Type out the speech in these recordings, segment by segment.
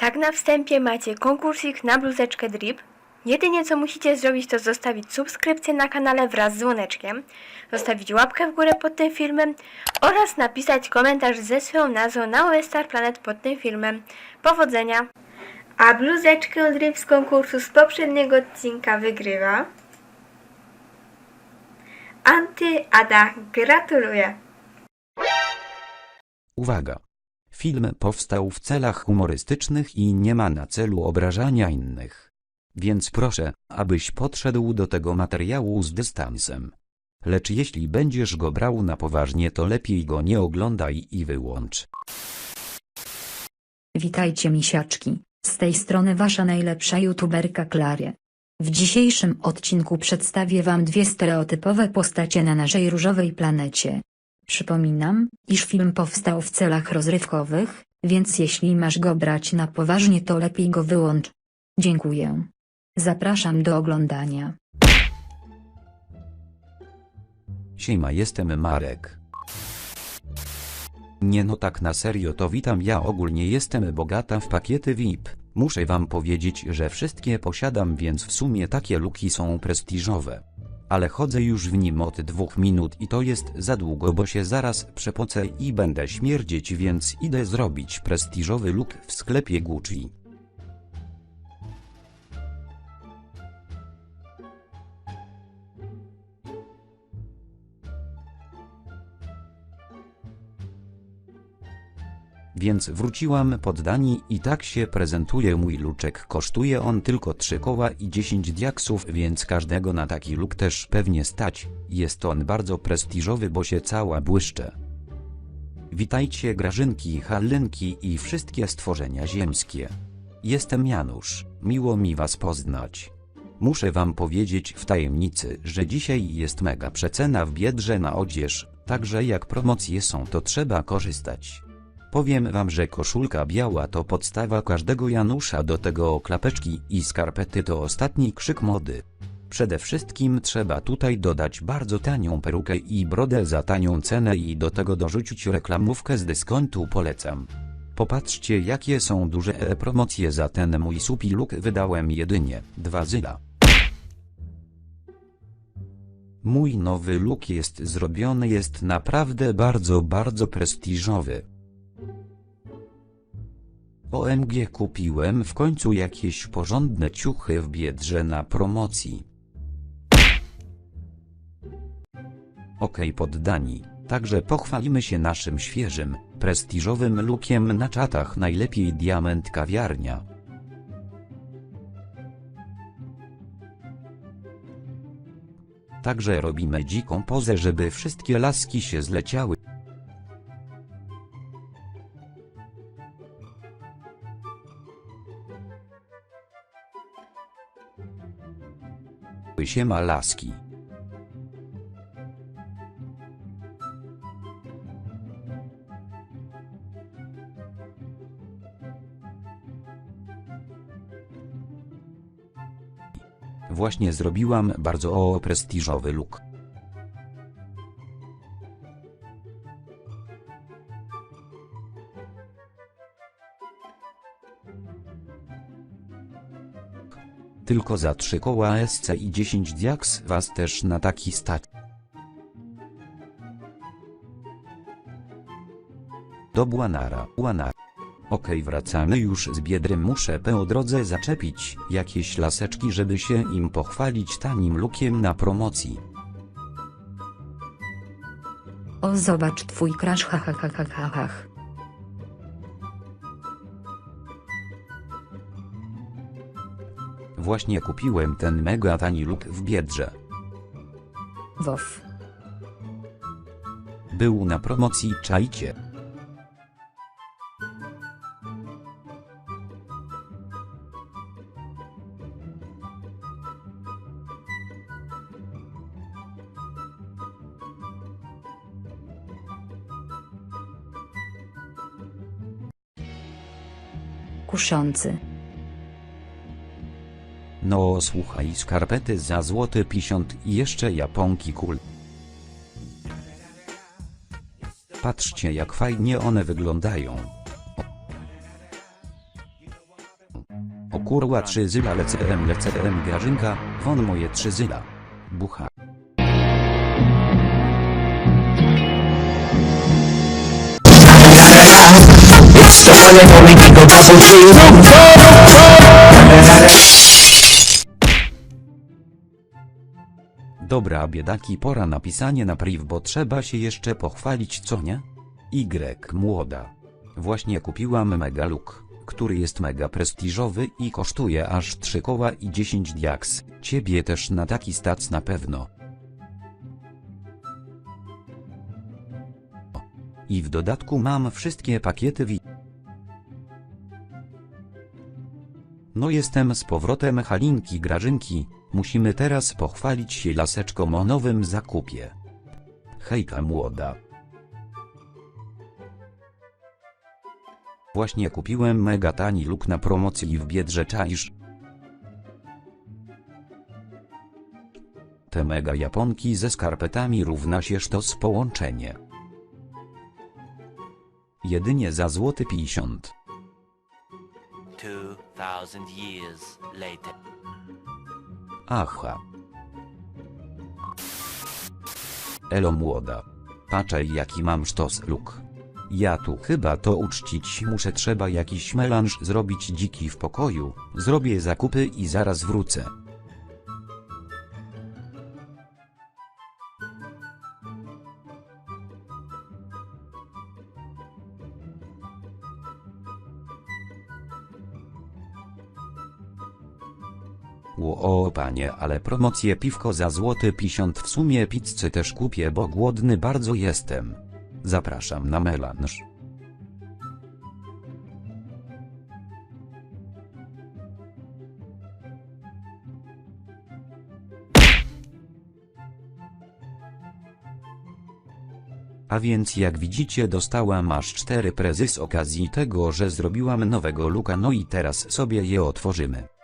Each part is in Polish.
Tak na wstępie macie konkursik na bluzeczkę drip. Jedynie co musicie zrobić to zostawić subskrypcję na kanale wraz z dzwoneczkiem, zostawić łapkę w górę pod tym filmem oraz napisać komentarz ze swoją nazwą na OS Star Planet pod tym filmem. Powodzenia! A bluzeczkę drip z konkursu z poprzedniego odcinka wygrywa Anty Ada. Gratuluję! Uwaga! Film powstał w celach humorystycznych i nie ma na celu obrażania innych. Więc proszę, abyś podszedł do tego materiału z dystansem. Lecz jeśli będziesz go brał na poważnie, to lepiej go nie oglądaj i wyłącz. Witajcie misiaczki, z tej strony wasza najlepsza youtuberka Klarie. W dzisiejszym odcinku przedstawię wam dwie stereotypowe postacie na naszej różowej planecie. Przypominam, iż film powstał w celach rozrywkowych, więc jeśli masz go brać na poważnie to lepiej go wyłącz. Dziękuję. Zapraszam do oglądania. Siema, jestem Marek. Nie no tak na serio to witam ja ogólnie jestem bogata w pakiety VIP. Muszę wam powiedzieć, że wszystkie posiadam więc w sumie takie luki są prestiżowe. Ale chodzę już w nim od dwóch minut i to jest za długo bo się zaraz przepocę i będę śmierdzieć więc idę zrobić prestiżowy luk w sklepie Gucci. Więc wróciłam poddani i tak się prezentuje mój luczek. Kosztuje on tylko 3 koła i 10 diaksów, więc każdego na taki luk też pewnie stać. Jest on bardzo prestiżowy, bo się cała błyszcze. Witajcie Grażynki, Halynki i wszystkie stworzenia ziemskie. Jestem Janusz, miło mi was poznać. Muszę wam powiedzieć w tajemnicy, że dzisiaj jest mega przecena w biedrze na odzież, także jak promocje są to trzeba korzystać. Powiem wam, że koszulka biała to podstawa każdego Janusza, do tego klapeczki i skarpety to ostatni krzyk mody. Przede wszystkim trzeba tutaj dodać bardzo tanią perukę i brodę za tanią cenę i do tego dorzucić reklamówkę z dyskontu polecam. Popatrzcie jakie są duże e-promocje za ten mój supi look wydałem jedynie 2 zyla. Mój nowy look jest zrobiony jest naprawdę bardzo bardzo prestiżowy. OMG kupiłem w końcu jakieś porządne ciuchy w Biedrze na promocji. Okej poddani, także pochwalimy się naszym świeżym, prestiżowym lookiem na czatach najlepiej Diament Kawiarnia. Także robimy dziką pozę żeby wszystkie laski się zleciały. Siema laski. Właśnie zrobiłam bardzo prestiżowy look. Tylko za 3 koła SC i 10 diaks was też na taki stać. Do Błanara, Błanar. Okej wracamy już z Biedry muszę po drodze zaczepić jakieś laseczki żeby się im pochwalić tanim lukiem na promocji. O zobacz twój crash ha ha ha ha ha ha. Właśnie kupiłem ten mega tani luk w Biedrze. Wof. Był na promocji czajcie. Kuszący. No słuchaj skarpety za złoty pisiąt i jeszcze japonki kul. Patrzcie jak fajnie one wyglądają. Kurła trzy zyla lecę em lecę em grażynka, won moje trzy zyla. Bucha. It's the one. Dobra biedaki pora na pisanie na priv, bo trzeba się jeszcze pochwalić co nie? Y młoda. Właśnie kupiłam mega look, który jest mega prestiżowy i kosztuje aż 3 koła i 10 diaks. Ciebie też na taki stac na pewno. I w dodatku mam wszystkie pakiety wi. No jestem z powrotem Halinki Grażynki, musimy teraz pochwalić się laseczką o nowym zakupie. Hejka młoda. Właśnie kupiłem mega tani look na promocji w Biedrze czaisz. Te mega japonki ze skarpetami równa się sztos połączenie. Jedynie za złoty 50. 2000 years later. Aha. Elo młoda. Patrzaj jaki mam sztos luk. Ja tu chyba to uczcić muszę trzeba jakiś melanż zrobić dziki w pokoju, zrobię zakupy i zaraz wrócę. O panie, ale promocje piwko za złoty 50 w sumie pizzy też kupię, bo głodny bardzo jestem. Zapraszam na melanż. A więc jak widzicie dostałam aż 4 prezy z okazji tego, że zrobiłam nowego luka no i teraz sobie je otworzymy.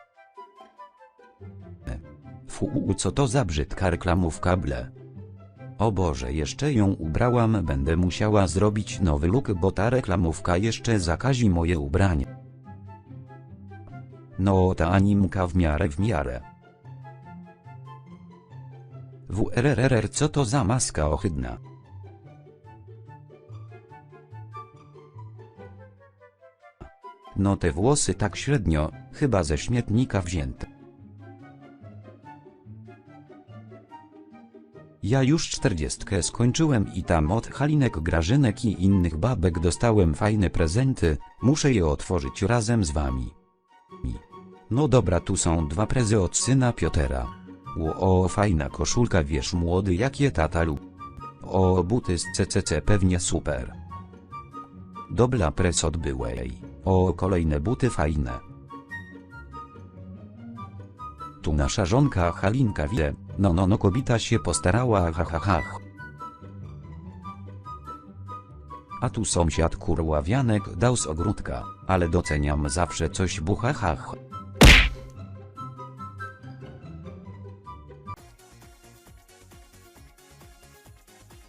Fu, co to za brzydka reklamówka ble. O Boże, jeszcze ją ubrałam, będę musiała zrobić nowy look, bo ta reklamówka jeszcze zakazi moje ubranie. No, ta animka w miarę w miarę. WRRR, co to za maska ohydna? No te włosy tak średnio, chyba ze śmietnika wzięte. Ja już czterdziestkę skończyłem i tam od Halinek Grażynek i innych babek dostałem fajne prezenty, muszę je otworzyć razem z wami. Mi. No dobra tu są dwa prezy od syna Piotera. O fajna koszulka wiesz młody jakie tata lub. O buty z CCC pewnie super. Dobra pres od byłej. O kolejne buty fajne. Tu nasza żonka Halinka wie, no no no kobita się postarała ha ha ha. A tu sąsiad kurławianek dał z ogródka, ale doceniam zawsze coś buchachach.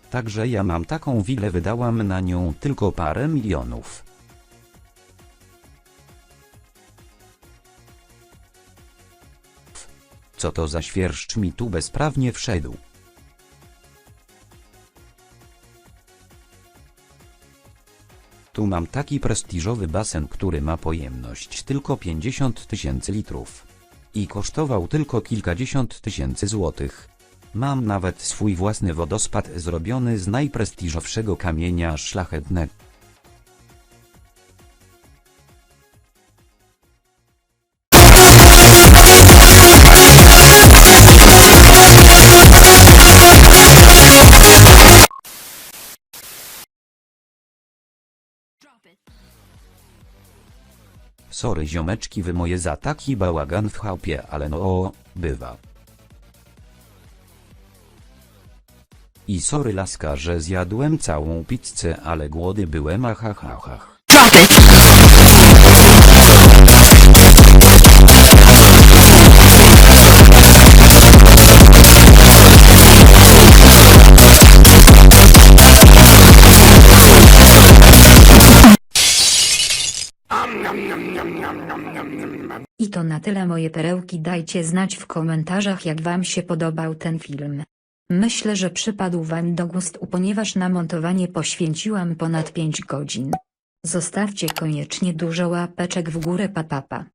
Także ja mam taką willę wydałam na nią tylko parę milionów. Co to za świerszcz mi tu bezprawnie wszedł? Tu mam taki prestiżowy basen, który ma pojemność tylko 50 tysięcy litrów. I kosztował tylko kilkadziesiąt tysięcy złotych. Mam nawet swój własny wodospad zrobiony z najprestiżowszego kamienia szlachetnego. Sorry ziomeczki wy moje za taki bałagan w chałupie, ale no bywa. I sorry laska, że zjadłem całą pizzę, ale głody byłem achachachach. I to na tyle moje perełki dajcie znać w komentarzach jak wam się podobał ten film. Myślę, że przypadł wam do gustu ponieważ na montowanie poświęciłam ponad 5 godzin. Zostawcie koniecznie dużo łapeczek w górę papapa. Pa.